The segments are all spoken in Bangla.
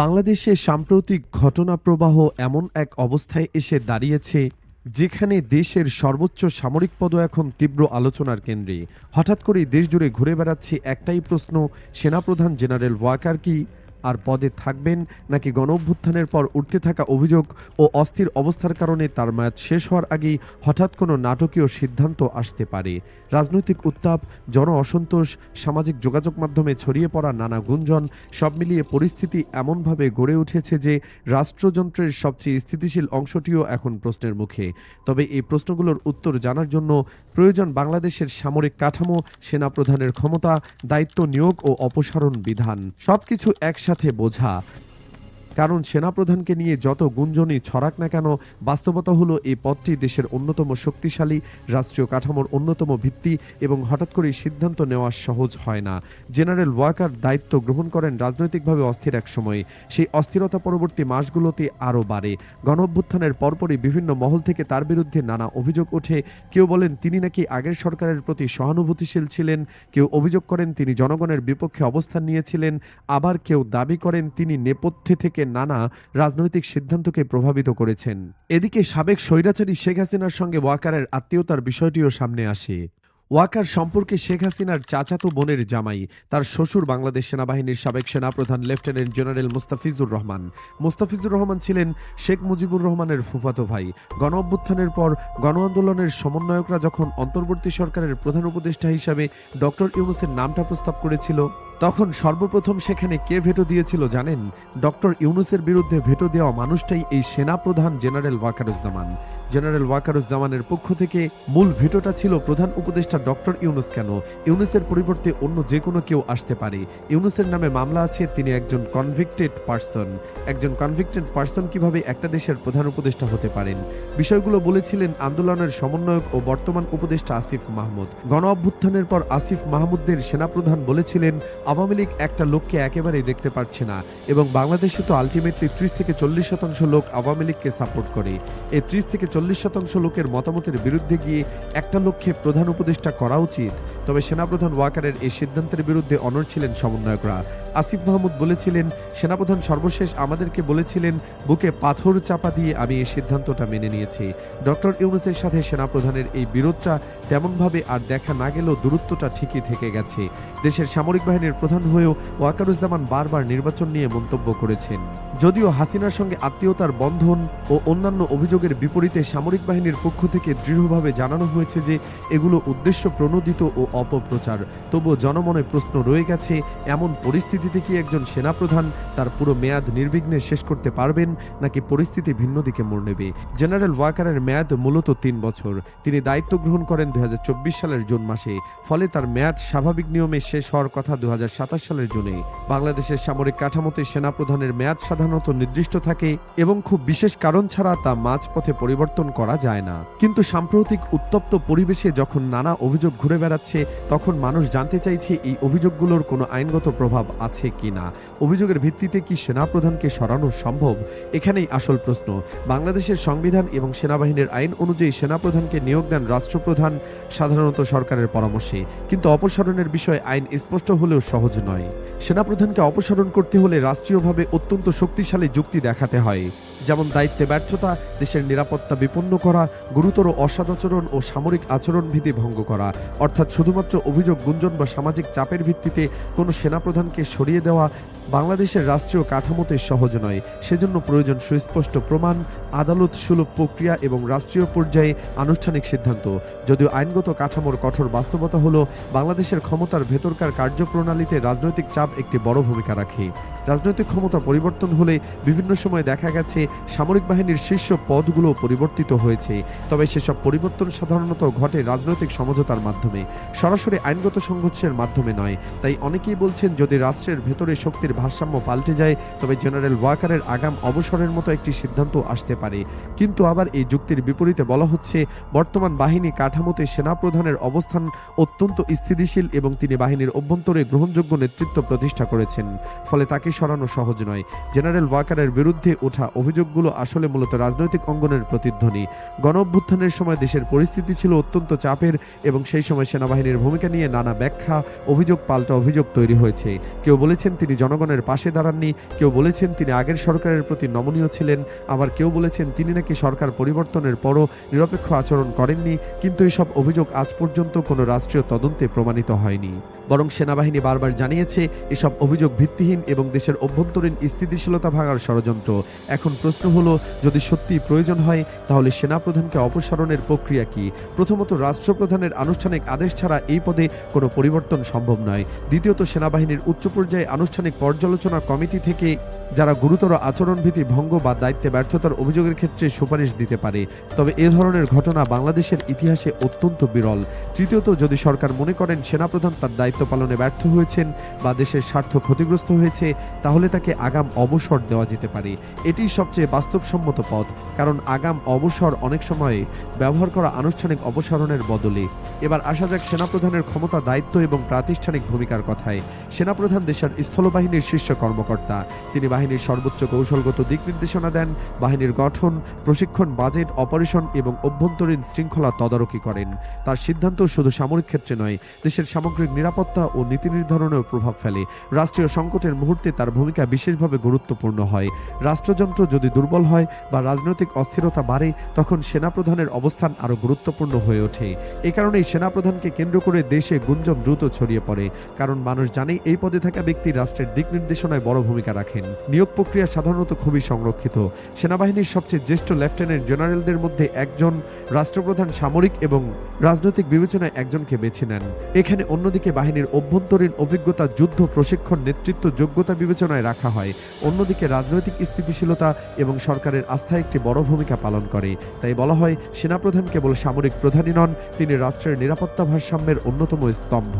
বাংলাদেশে সাম্প্রতিক ঘটনা প্রবাহ এমন এক অবস্থায় এসে দাঁড়িয়েছে, যেখানে দেশের সর্বোচ্চ সামরিক পদ এখন তীব্র আলোচনার কেন্দ্রে। হঠাৎ করে দেশ জুড়ে ঘুরে বেড়াচ্ছে একটাই প্রশ্ন, সেনাপ্রধান জেনারেল ওয়াকার কি? আর পদে থাকবেন নাকি গণ অভ্যুত্থানের পর উঠতে থাকা অভিযোগ ও অস্থির অবস্থার কারণে তার মেয়াদ শেষ হওয়ার আগেই হঠাৎ কোনো নাটকীয় সিদ্ধান্ত আসতে পারে। রাজনৈতিক উত্তাপ, জন অসন্তোষ, সামাজিক যোগাযোগ মাধ্যমে ছড়িয়ে পড়া নানা গুঞ্জন, সব মিলিয়ে পরিস্থিতি এমনভাবে গড়ে উঠেছে যে রাষ্ট্রযন্ত্রের সবচেয়ে স্থিতিশীল অংশটিও এখন প্রশ্নের মুখে। তবে এই প্রশ্নগুলোর উত্তর জানার জন্য প্রয়োজন বাংলাদেশের সামরিক কাঠামো, সেনাপ্রধানের ক্ষমতা, দায়িত্ব নিয়োগ ও অপসারণ বিধান। সবকিছু একসাথে বোঝা কারণ সেনাপ্রধানকে নিয়ে যত গুঞ্জনই ছড়াক না কেন, বাস্তবতা হলো এই পদটি দেশের অন্যতম শক্তিশালী, রাষ্ট্রীয় কাঠামোর অন্যতম ভিত্তি এবং হঠাৎ করে সিদ্ধান্ত নেওয়া সহজ হয় না। জেনারেল ওয়াকার দায়িত্ব গ্রহণ করেন রাজনৈতিকভাবে অস্থির এক সময়ে। সেই অস্থিরতা পরবর্তী মাসগুলোতে আরও বাড়ে। গণ অভ্যুত্থানের পরপরই বিভিন্ন মহল থেকে তার বিরুদ্ধে নানা অভিযোগ ওঠে। কেউ বলেন তিনি নাকি আগের সরকারের প্রতি সহানুভূতিশীল ছিলেন, কেউ অভিযোগ করেন তিনি জনগণের বিপক্ষে অবস্থান নিয়েছিলেন, আবার কেউ দাবি করেন তিনি নেপথ্যে থেকে নানা রাজনৈতিক সিদ্ধান্তকে প্রভাবিত করেছেন। এদিকে সাবেক স্বৈরাচারী শেখ হাসিনার সঙ্গে ওয়াকারের আত্মীয়তার বিষয়টিও সামনে আসে। ওয়াকার সম্পর্কে শেখ হাসিনার চাচাতো বোনের জামাই, তার শ্বশুর বাংলাদেশ সেনাবাহিনীর সাবেক সেনাপ্রধান লেফটেন্যান্ট জেনারেল মুস্তাফিজুর রহমান। মুস্তাফিজুর রহমান ছিলেন শেখ মুজিবুর রহমানের ফুফাতো ভাই। গণ অভ্যুত্থানের পর গণ আন্দোলনের সমন্বয়করা যখন অন্তর্বর্তী সরকারের প্রধান উপদেষ্টা হিসাবে ডক্টর ইউনুসের নামটা প্রস্তাব করেছিল তখন সর্বপ্রথম সেখানে কে ভেটো দিয়েছিল জানেন? ডক্টর ইউনুসের বিরুদ্ধে ভেটো দেওয়া মানুষটাই এই সেনাপ্রধান জেনারেল ওয়াকারুজ্জামান। জেনারেল ওয়াকারুজ্জামানের পক্ষ থেকে মূল ভেটোটা ছিল প্রধান উপদেষ্টা ডক্টর ইউনুস কেন? ইউনুসের পরিবর্তে অন্য যে কোনো কেউ আসতে পারে। ইউনুসের নামে মামলা আছে, তিনি একজন কনভিক্টেড পার্সন একজন কনভিক্টেড পার্সন কীভাবে একটা দেশের প্রধান উপদেষ্টা হতে পারেন? বিষয়গুলো বলেছিলেন আন্দোলনের সমন্বয়ক ও বর্তমান উপদেষ্টা আসিফ মাহমুদ। গণ অভ্যুত্থানের পর আসিফ মাহমুদদের সেনাপ্রধান বলেছিলেন আওয়ামী লীগ একটা লোককে একেবারেই দেখতে পারছে না এবং বাংলাদেশে তো আলটিমেটলি ত্রিশ থেকে চল্লিশ শতাংশ লোক আওয়ামী লীগকে সাপোর্ট করে। এই ত্রিশ থেকে চল্লিশ শতাংশ লোকের মতামতের বিরুদ্ধে গিয়ে একটা লক্ষ্যে প্রধান উপদেষ্টা করা উচিত? তবে সেনাপ্রধান ওয়াকারের এই সিদ্ধান্তের বিরুদ্ধে অনড় ছিলেন সমন্বয়করা। আসিফ মাহমুদ বলেছিলেন, সেনাপ্রধান সর্বশেষ আমাদেরকে বলেছিলেন, বুকে পাথর চাপা দিয়ে আমি এই সিদ্ধান্তটা মেনে নিয়েছি। ডক্টর ইউনুসের সাথে সেনাপ্রধানের এই বিরোধটা তেমনভাবে আর দেখা না গেলেও দূরত্বটা ঠিকই থেকে গেছে। দেশের সামরিক বাহিনীর প্রধান হয়েও ওয়াকারুজ্জামান বারবার নির্বাচন নিয়ে মন্তব্য করেছেন। যদিও হাসিনার সঙ্গে আত্মীয়তার বন্ধন ও অন্যান্য অভিযোগের বিপরীতে সামরিক বাহিনীর পক্ষ থেকে দৃঢ়ভাবে জানানো হয়েছে যে এগুলো উদ্দেশ্য প্রণোদিত ও অপপ্রচার। তবুও জনমনে প্রশ্ন রয়ে গেছে, এমন পরিস্থিতিতে কি একজন সেনাপ্রধান তার পুরো মেয়াদ নির্বিঘ্নে শেষ করতে পারবেন, নাকি পরিস্থিতি ভিন্ন দিকে মোড় নেবে? জেনারেল ওয়াকারের মেয়াদ মূলত তিন বছর। তিনি দায়িত্ব গ্রহণ করেন দু হাজার চব্বিশ সালের জুন মাসে। ফলে তার মেয়াদ স্বাভাবিক নিয়মে শেষ হওয়ার কথা দু হাজার সাতাশ সালের জুনে। বাংলাদেশের সামরিক কাঠামোতে সেনাপ্রধানের মেয়াদ সাধারণত নির্দিষ্ট থাকে এবং খুব বিশেষ কারণ ছাড়া তা মাঝপথে পরিবর্তন করা যায় না। কিন্তু সাম্প্রতিক উত্তপ্ত পরিবেশে যখন নানা অভিযোগ ঘুরে বেড়াচ্ছে তখন মানুষ জানতে চাইছে এই অভিযোগগুলোর কোনো আইনগত প্রভাব আছে কি না। অভিযোগের ভিত্তিতে কি সেনাপ্রধানকে সরানো সম্ভব? এখানেই আসল প্রশ্ন। বাংলাদেশের সংবিধান এবং সেনাবাহিনীর আইন অনুযায়ী সেনাপ্রধানকে নিয়োগ দেন রাষ্ট্রপ্রধান, সাধারণত সরকারের পরামর্শে। কিন্তু অপসারণের বিষয়ে আইন স্পষ্ট হলেও সহজ নয়। সেনাপ্রধানকে অপসারণ করতে হলে রাষ্ট্রীয়ভাবে অত্যন্ত শক্তিশালী যুক্তি দেখাতে হয়। যেমন দায়িত্বে ব্যর্থতা, দেশের নিরাপত্তা বিপন্ন করা, গুরুতর অসদাচরণ ও সামরিক আচরণবিধি ভঙ্গ করা। অর্থাৎ শুধুমাত্র অভিযোগ গুঞ্জন বা সামাজিক চাপের ভিত্তিতে কোনো সেনাপ্রধানকে সরিয়ে দেওয়া বাংলাদেশের রাষ্ট্রীয় কাঠামোতে সহজ নয়। সেজন্য প্রয়োজন সুস্পষ্ট প্রমাণ, আদালত সুলভ প্রক্রিয়া এবং রাষ্ট্রীয় পর্যায়ে আনুষ্ঠানিক সিদ্ধান্ত। যদিও আইনগত কাঠামোর কঠোর বাস্তবতা হলো, বাংলাদেশের ক্ষমতার ভেতরকার কার্যপ্রণালীতে রাজনৈতিক চাপ একটি বড় ভূমিকা রাখে। রাজনৈতিক ক্ষমতা পরিবর্তন হলে বিভিন্ন সময় দেখা গেছে, সামরিক বাহিনীর শীর্ষ পদগুলো পরিবর্তিত হয়েছে। তবে সেসব পরিবর্তন সাধারণত ঘটে রাজনৈতিক সমঝোতার মাধ্যমে। সরাসরি আইনগত সংঘর্ষের মাধ্যমে নয়। তাই অনেকেই বলছেন, যদি রাষ্ট্রের ভেতরে শক্তির ভারসাম্য পাল্টে যায়, তবে জেনারেল ওয়াকারের আগাম অবসরের মতো একটি সিদ্ধান্ত আসতে পারে। কিন্তু আবার এই যুক্তির বিপরীতে বলা হচ্ছে, বর্তমান বাহিনী কাঠামোতে সেনাপ্রধানের অবস্থান অত্যন্ত স্থিতিশীল এবং তিনি বাহিনীর অভ্যন্তরে গ্রহণযোগ্য নেতৃত্ব প্রতিষ্ঠা করেছেন। ফলে তাকে সরানো সহজ নয়। জেনারেল ওয়াকারের বিরুদ্ধে ওঠা অভিযোগগুলো আসলে মূলত রাজনৈতিক অঙ্গনের প্রতিধ্বনি। গণ অভ্যুত্থানের সময় দেশের পরিস্থিতি ছিল অত্যন্ত চাপের এবং সেই সময় সেনাবাহিনীর ভূমিকা নিয়ে নানা ব্যাখ্যা, অভিযোগ পাল্টা অভিযোগ তৈরি হয়েছে। কেউ বলেছেন, তিনি জনগণের জনগণের পাশে দাঁড়াননি। কেউ বলেছেন তিনি আগের সরকারের প্রতি নমনীয় ছিলেন, আবার কেউ বলেছেন তিনি নাকি সরকার পরিবর্তনের পরও নিরপেক্ষ আচরণ করেননি, কিন্তু এসব অভিযোগ আজ পর্যন্ত কোনো রাষ্ট্রীয় তদন্তে প্রমাণিত হয়নি। বরং সেনাবাহিনী বারবার জানিয়েছে, এসব অভিযোগ ভিত্তিহীন এবং দেশের অভ্যন্তরীণ স্থিতিশীলতা ভাঙার ষড়যন্ত্র। এখন প্রশ্ন হলো, যদি সত্যি প্রয়োজন হয়, তাহলে সেনাপ্রধানকে অপসারণের প্রক্রিয়া কি? প্রথমত, রাষ্ট্রপ্রধানের আনুষ্ঠানিক আদেশ ছাড়া এই পদে কোনো পরিবর্তন সম্ভব নয়। দ্বিতীয়ত, সেনাবাহিনীর উচ্চ পর্যায়ে আনুষ্ঠানিক পর্যালোচনা কমিটি থেকে যারা গুরুতর আচরণবিধি ভঙ্গ বা দায়িত্বে ব্যর্থতার অভিযোগের ক্ষেত্রে সুপারিশ দিতে পারে। তবে এ ধরনের ঘটনা বাংলাদেশের ইতিহাসে অত্যন্ত বিরল। তৃতীয়ত, যদি সরকার মনে করেন সেনাপ্রধান তার দায়িত্ব পালনে ব্যর্থ হয়েছেন বা দেশের স্বার্থ ক্ষতিগ্রস্ত হয়েছে, তাহলে তাকে আগাম অবসর দেওয়া যেতে পারে। এটি সবচেয়ে বাস্তবসম্মত পথ, কারণ আগাম অবসর অনেক সময় ব্যবহার করা আনুষ্ঠানিক অপসারণের বদলে। এবার আসা যাক সেনাপ্রধানের ক্ষমতা, দায়িত্ব এবং প্রাতিষ্ঠানিক ভূমিকার কথায়। সেনাপ্রধান দেশের স্থলবাহিনীর শীর্ষ কর্মকর্তা, তিনি বাহিনীর সর্বোচ্চ কৌশলগত দিক নির্দেশনা দেন, বাহিনীর গঠন, প্রশিক্ষণ, বাজেট, অপারেশন এবং অভ্যন্তরীণ শৃঙ্খলা তদারকি করেন। তার সিদ্ধান্ত শুধু সামরিক ক্ষেত্রে নয়, দেশের সামগ্রিক নিরাপত্তা ও নীতি নির্ধারণেও প্রভাব ফেলে। রাষ্ট্রীয় সংকটের মুহূর্তে তার ভূমিকা বিশেষভাবে গুরুত্বপূর্ণ হয়। রাষ্ট্রযন্ত্র যদি দুর্বল হয় বা রাজনৈতিক অস্থিরতা বাড়ে, তখন সেনাপ্রধানের অবস্থান আরও গুরুত্বপূর্ণ হয়ে ওঠে। এ কারণেই সেনাপ্রধানকে কেন্দ্র করে দেশে গুঞ্জন দ্রুত ছড়িয়ে পড়ে, কারণ মানুষ জানে এই পদে থাকা ব্যক্তি রাষ্ট্রের দিক নির্দেশনায় বড় ভূমিকা রাখেন। নিয়োগ প্রক্রিয়া সাধারণত খুবই সংরক্ষিত। সেনাবাহিনীর সবচেয়ে জ্যেষ্ঠ লেফটেন্যান্ট জেনারেলদের মধ্যে একজন রাষ্ট্রপ্রধান সামরিক এবং রাজনৈতিক বিবেচনায় একজনকে বেছে নেন। এখানে অন্যদিকে বাহিনীর অভ্যন্তরীণ অভিজ্ঞতা, যুদ্ধ, প্রশিক্ষণ, নেতৃত্ব, যোগ্যতা বিবেচনায় রাখা হয়। অন্যদিকে রাজনৈতিক স্থিতিশীলতা এবং সরকারের আস্থা একটি বড় ভূমিকা পালন করে। তাই বলা হয়, সেনাপ্রধান কেবল সামরিক প্রধানই নন, তিনি রাষ্ট্রের নিরাপত্তা ভারসাম্যের অন্যতম স্তম্ভ।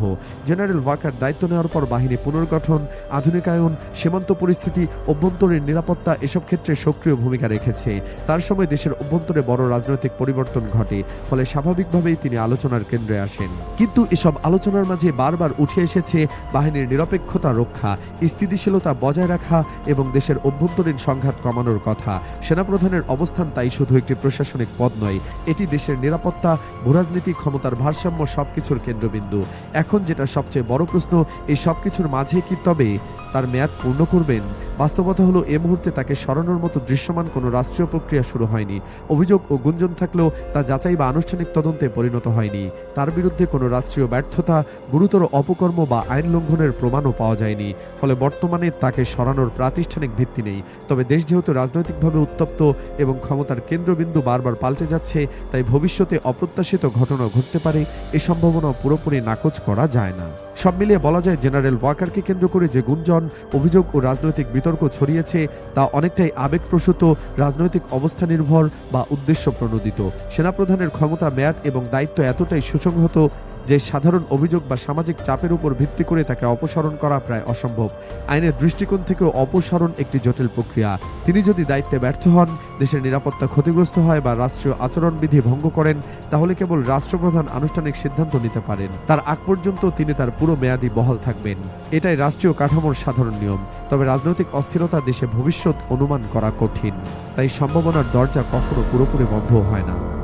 জেনারেল ওয়াকার দায়িত্ব নেওয়ার পর বাহিনী পুনর্গঠন, আধুনিকায়ন, সীমান্ত পরিস্থিতি অভ্যন্তরীণ নিরাপত্তা এসব ক্ষেত্রে সক্রিয় ভূমিকা রেখেছে। তার সময় দেশের অভ্যন্তরে বড় রাজনৈতিক পরিবর্তন ঘটে, ফলে স্বাভাবিকভাবেই তিনি আলোচনার কেন্দ্রে আসেন। কিন্তু এসব আলোচনার মাঝে বারবার উঠে এসেছে বাহিনীর নিরপেক্ষতা রক্ষা, স্থিতিশীলতা বজায় রাখা এবং দেশের অভ্যন্তরীণ সংঘাত কমানোর কথা। সেনাপ্রধানের অবস্থান তাই শুধু একটি প্রশাসনিক পদ নয়, এটি দেশের নিরাপত্তা, ভূরাজনীতি ক্ষমতার ভারসাম্য সবকিছুর কেন্দ্রবিন্দু। এখন যেটা সবচেয়ে বড় প্রশ্ন, এই সবকিছুর মাঝে কি তবে তার মেয়াদ পূর্ণ করবেন। বাস্তবতা হলো, এ মুহূর্তে তাকে সরানোর মতো দৃশ্যমান কোনো রাষ্ট্রীয় প্রক্রিয়া শুরু হয়নি। অভিযোগ ও গুঞ্জন থাকলেও তা যাচাই বা আনুষ্ঠানিক তদন্তে পরিণত হয়নি। তার বিরুদ্ধে কোনো রাষ্ট্রীয় ব্যর্থতা, গুরুতর অপকর্ম বা আইন লঙ্ঘনের প্রমাণও পাওয়া যায়নি। ফলে বর্তমানে তাকে সরানোর প্রাতিষ্ঠানিক ভিত্তি নেই। তবে দেশ যেহেতু রাজনৈতিকভাবে উত্তপ্ত এবং ক্ষমতার কেন্দ্রবিন্দু বারবার পাল্টে যাচ্ছে, তাই ভবিষ্যতে অপ্রত্যাশিত ঘটনা ঘটতে পারে, এ সম্ভাবনা পুরোপুরি নাকচ করা যায় না। সব মিলিয়ে বলা যায় জেনারেল ওয়াকারকে কেন্দ্র করে যে গুঞ্জন, অভিযোগ ও রাজনৈতিক বিতর্ক ছড়িয়েছে, তা অনেকটাই আবেগপ্রসূত, রাজনৈতিক অবস্থা নির্ভর বা উদ্দেশ্য প্রণোদিত। সেনাপ্রধানের ক্ষমতা, মেয়াদ এবং দায়িত্ব এতটাই সুসংহত যে সাধারণ অভিযোগ বা সামাজিক চাপের উপর ভিত্তি করে তাকে অপসারণ করা প্রায় অসম্ভব। আইনের দৃষ্টিকোণ থেকেও অপসারণ একটি জটিল প্রক্রিয়া। তিনি যদি দায়িত্বে ব্যর্থ হন, দেশের নিরাপত্তা ক্ষতিগ্রস্ত হয় বা রাষ্ট্রীয় আচরণবিধি ভঙ্গ করেন, তাহলে কেবল রাষ্ট্রপ্রধান আনুষ্ঠানিক সিদ্ধান্ত নিতে পারেন। তার আগ পর্যন্ত তিনি তার পুরো মেয়াদি বহাল থাকবেন। এটাই রাষ্ট্রীয় কাঠামোর সাধারণ নিয়ম। তবে রাজনৈতিক অস্থিরতা দেশে ভবিষ্যৎ অনুমান করা কঠিন। তাই সম্ভাবনার দরজা কখনো পুরোপুরি বন্ধ হয় না।